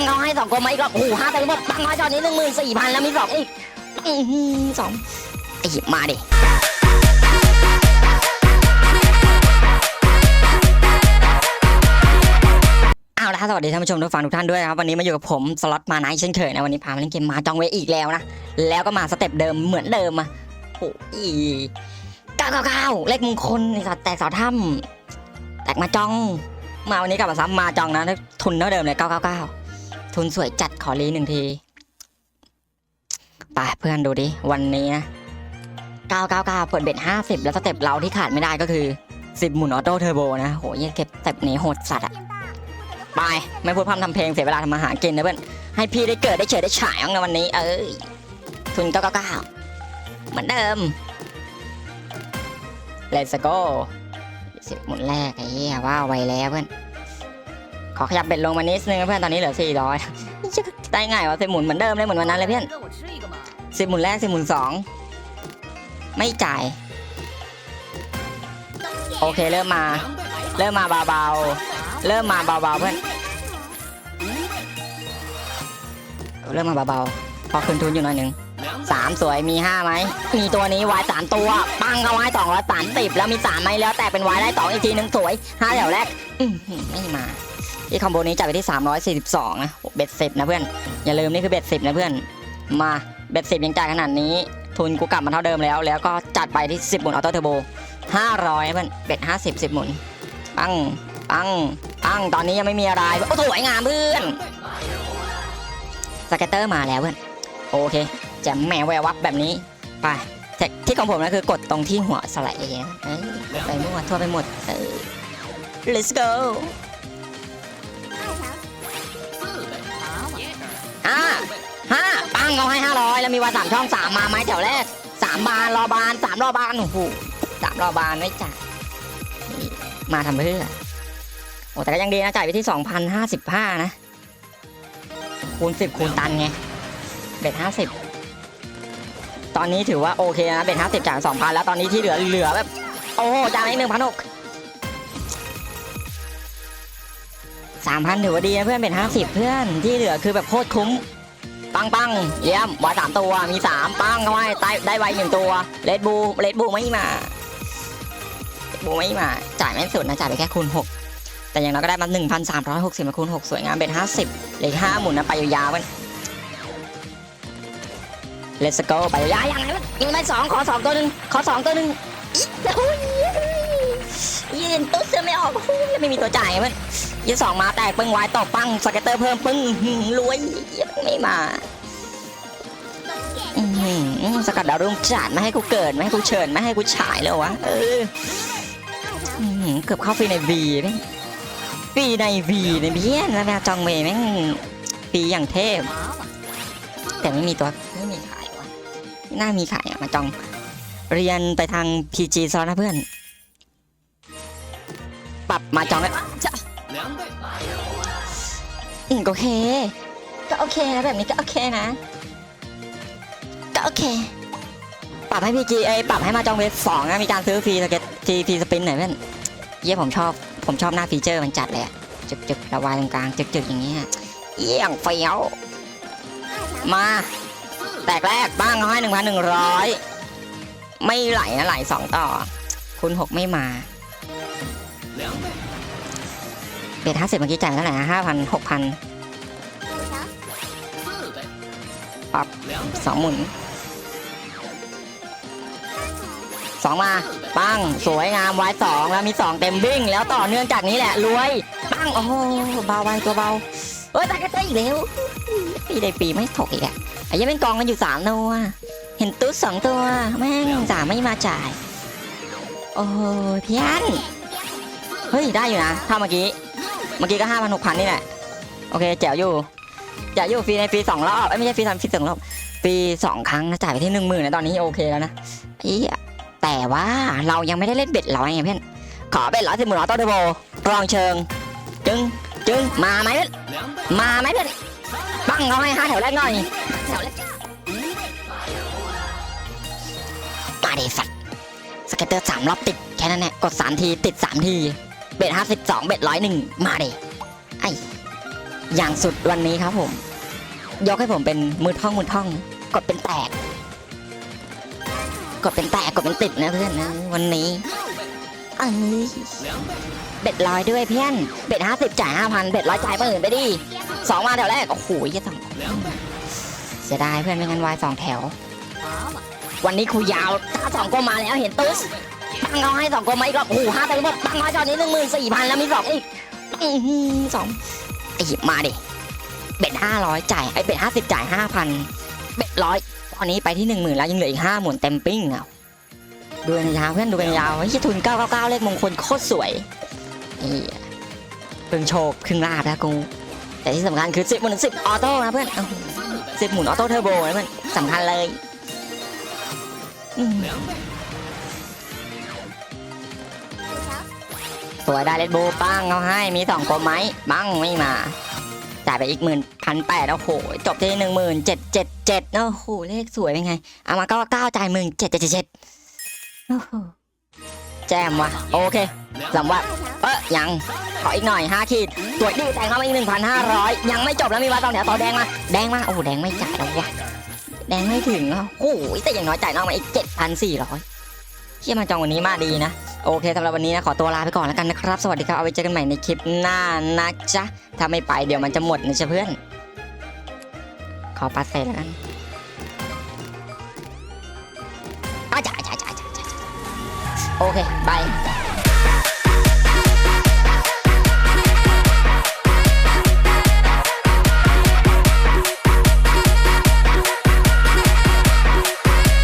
งเอาให้สองกลมมาอีกรอบโอ้โหห้าเต็มหมดปังเอาให้จอนี้หนึ่งหมื่นสี่พันแล้วมีสองอีกสองไอ้หยิบมาดิเอาละสวัสดีท่านผู้ชมทุกฝั่งทุกท่านด้วยครับวันนี้มาอยู่กับผมสล็อตมาไนท์เช่นเคยนะวันนี้พามาเล่นเกมมาจองเวอีกแล้วนะแล้วก็มาสเต็ปเดิมเหมือนเดิมอะโอ้ยเก้าเก้าเก้าเลขมงคลไอ้สัตว์แตกเสาถ้ำแตกมาจอง มาวันนี้กลับมาซ้ำมาจองนะทุนเท่าเดิมเลยเก้าเก้าเก้า ทุนสวยจัดขอรีหนึ่งทีไปเพื่อนดูดิ วันนี้นะเก้าเก้าเก้าเปิดเบ็ดห้าสิบแล้วสเต็ปเราที่ขาดไม่ได้ก็คือสิบหมุนออโต้เทอร์โบนะโหเหี้ยเก็บสเต็ปนี้โหดสัตว์อะไปไม่พูดพร่ำทำเพลงเสียเวลาทำมาหารกินนะเพื่อนให้พี่ได้เกิดได้เฉยได้ฉายในวันนี้ เอ้ยทุนเก้าเหมือนเดิม Let's go สิบหมุนแรกไอ้เหี้ยว้าวไวแล้วเพื่อน ขอขยับเบ็ดลงมานิดนึงเพื่อนตอนนี้เหลือ400ร้ยได้ง่ายวะสิหมุนเหมือนเดิมเลยเหมือนวันนั้นเลยเพื่อนสิหมุนแรกสิหมุนสองไม่จ่าย โอเคเริ่มมา เริ่มมาเบาๆเริ่มมาเบาๆเพื่อนเริ่มมาเบาๆพอคืนทุนอยู่หน่อยหนึ่งสามสวยมีห้าไหมมีตัวนี้วายสามตัว ปังเข้าไว้สองร้อยสามสิบแล้วมีสามไหมแล้วแต่เป็นวายได้สองอีกทีหนึ่งสวยห้าแถวแรกไม่มา ที่คอมโบนี้จัดไปที่ 342 นะเบ็ดสิบนะเพื่อน อย่าลืมนี่คือเบ็ดสิบนะเพื่อน มาเบ็ดสิบยังจ่ายขนาดนี้ ทุนกูกลับมาเท่าเดิมแล้ว แล้วก็จัดไปที่ 10 หมุนออโต้เทอร์โบ 500 เพื่อน เบ็ด50 10 หมุน ปัง ปัง ปัง ตอนนี้ยังไม่มีอะไร โอ้สวยงามเพื่อน สเก็ตเตอร์มาแล้วเพื่อน โอเคแจะแมวแวววับแบบนี้ ไปที่ของผมนะคือกดตรงที่หัวสไลด์เองไปมั่วทั่วไปหมด let's go าห้าปังเอาให้ห้าร้อยแล้วมีวันสามช่องสามมาไหมแถวแรกสามบานรอบานสามรอบานโอ้โหสามรอบานไม่จ่ายมาทำเพื่อโอ้แต่ก็ยังดีนะจ่ายไปที่สองพันห้าสิบห้านะ คูณสิบคูณตันไงเบ็ดห้าสิบตอนนี้ถือว่าโอเคนะเบ็ดห้าสิบจากสองพันแล้วตอนนี้ที่เหลือเหลือแบบ โอ้โหจ่ายไปหนึ่งพันหก สามพันถือว่าดีนะเพื่อนเป็นห้าสิบเพื่อนที่เหลือคือแบบโคตรคุ้ม ปังปังเยี่ยมวายสามตัวมีสามปังเข้าไปได้ได้ไวหนึ่งตัวเลดบูเลดบูไม่มาบูไม่มาจ่ายไม่สุดนะจ่ายไปแค่คูณหกแต่อย่างน้อยก็ได้มาหนึ่งพันสามร้อยหกสิบมาคูณหกสวยงามเป็นห้าสิบเหลือห้าหมุนนะไปยาวๆมัน Let's go ไปยาวๆยังไงวะยังไม่สองขอสองตัวหนึ่งขอสองตัวหนึ่งอีกโอ้ย ยืนตุ๊ดเสื้อไม่ออกโอ้ยไม่มีตัวจ่ายมันยี่สองมาแตกปึ้งวายต่อปังสเก็ตเตอร์เพิ่มปึ้งรวยไม่มาสกัดดาวรุ่งจัดไม่ให้กูเกิดไม่ให้กูเชิญไม่ให้กูฉายเลยวะเออเกือบเข้าฟรีในวีแม่ฟรีในวีในเบี้ยนแล้วแม่จองเมย์แม่งฟรีอย่างเทพ แต่ไม่มีตัวไม่มีขายวะน่ามีขายอะมาจอง เรียนไปทาง PG ซอนะเพื่อน ปรับมาจองแล้วจะอืมก็โอเค ก็โอเคนะแบบนี้ก็โอเคนะ ก็โอเค ปรับให้ PG ไอยปรับให้มาจองเวฟสองนะมีการซื้อฟรีสเก็ตฟรีฟรีสปินหน่อยเพื่อนเยี่ยผมชอบ ผมชอบหน้าฟีเจอร์มันจัดเลยอะจึกจึกระวายตรงกลางจึกจึกอย่างเงี้ยเยี่ยงเฟี้ยวมา แตกแรกบ้างเขาให้หนึ่งพันหนึ่งร้อยไม่ไหลนะไหลสองต่อ คุณหกไม่มา เบ็ดห้าสิบเมื่อกี้จ่ายเท่าไหร่ห้าพันหกพันปรับสองหมุนสองมาปังสวยงามวายสองแล้วมีสองเต็มบิ้งแล้วต่อเนื่องจากนี้แหละรวยปังโอ้โหเบาไปตัวเบาเอ้ยตายกันได้อีกแล้วปีได้ปีไม่ถกอีกอะไอ้ยังเป็นกองกันอยู่สามตัวเห็นตุ๊ดสองตัวแม่งสาไม่มาจ่าย โอ้ยพี่อันเฮ้ยได้อยู่นะถ้าเมื่อกี้ เมื่อกี้ก็ห้าพันหกพันนี่แหละ โอเคแจ๋วอยู่แจ๋วอยู่ฟรีในฟรีสองรอบเอ้ยไม่ใช่ฟรีทำฟรีสองรอบฟรีสองครั้งนะจ่ายไปที่หนึ่งหมื่นนะตอนนี้โอเคแล้วนะเอียแต่ว่าเรายังไม่ได้เล่นเบ็ดร้อยไงเพื่อนขอเบ็ดร้อยสิบหมื่นออโต้เทอร์โบลองเชิง จึงจึงมาไหมเพื่อนมาไหมเพื่อนปังเอาให้ห้าแถวแรกหน่อยแถวแรกมาดิสัตสเก็ตเตอร์สามรอบติดแค่นั้นแหละกดสามทีติดสามที เบ็ดห้าสิบสองเบ็ดร้อยหนึ่งมาดิไอ้อย่างสุดวันนี้ครับผม ยกให้ผมเป็นมือท่องมือท่อง กดเป็นแตก กดเป็นแตกกดเป็นติดนะเพื่อนนะวันนี้เอ้ยเบ็ดร้อยด้วยเพื่อนเบ็ดห้าสิบจ่ายห้าพันเบ็ดร้อยจ่ายหมื่นไปดิสองมาแถวแรกโอ้โหยี่สองเสียดายเพื่อนไม่งั้นวายสองแถว วันนี้ครูยาวตาสองก็มาแล้วเห็นตุ๊ส ตั้งเอาให้สองก็มาอีกรอบโอ้โหห้าแต่หมดตั้งร้อยจอนี้หนึ่งหมื่นสี่พันแล้วมีสองอีกอื้อหือสองไอ้หยิบมาดิเบ็ดห้าร้อยจ่ายไอ้เบ็ดห้าสิบจ่ายห้าพันเบ็ดร้อยตอนนี้ไปที่หนึ่งหมื่นแล้วยังเหลืออีกห้าหมุนเต็มปิ้งอะดูกันยาวเพื่อนดูกันยาวเฮ้ยทุนเก้าเก้าเก้าเลขมงคลโคตรสวยนี่เพิ่งโชคครึ่งลาบแล้วกูแต่ที่สำคัญคือสิบหมุนสิบออโต้นะเพื่อนสิบหมุนออโต้เทอร์โบนะเพื่อนสำคัญเลย สวยได้เลดโบปังเอาให้มีสองกลมไหมปังไม่มา จ่ายไปอีกหมื่นพันแปดโอ้โหจบที่หนึ่งหมื่นเจ็ดเจ็ดเจ็ดโอ้โหเลขสวยเป็นไง เอามาเก้าเก้าจ่ายหมื่นเจ็ดเจ็ดเจ็ดโอ้โหแจมว่ะโอเคสำหรับเอ้ยยังขออีกหน่อยห้าขีดสวยดีแต่งเข้ามาอีกหนึ่งพันห้าร้อยยังไม่จบแล้วมีวัดตองแถวต่อแดงมา แดงมาโอ้แดงไม่จ่ายแล้ววะแดงไม่ถึงอะโอ้โหแต่อย่างน้อยจ่ายนอกมาอีก 7,400เที่ยมาจองวันนี้มาดีนะ โอเคสำหรับวันนี้นะขอตัวลาไปก่อนแล้วกันนะครับ สวัสดีครับ เอาไว้เจอกันใหม่ในคลิปหน้านะจ๊ะ ถ้าไม่ไปเดี๋ยวมันจะหมดนะจ๊ะเพื่อน ขอปัสเซแล้วกันอาจ้าจ้าจ้าจ้าโอเคบาย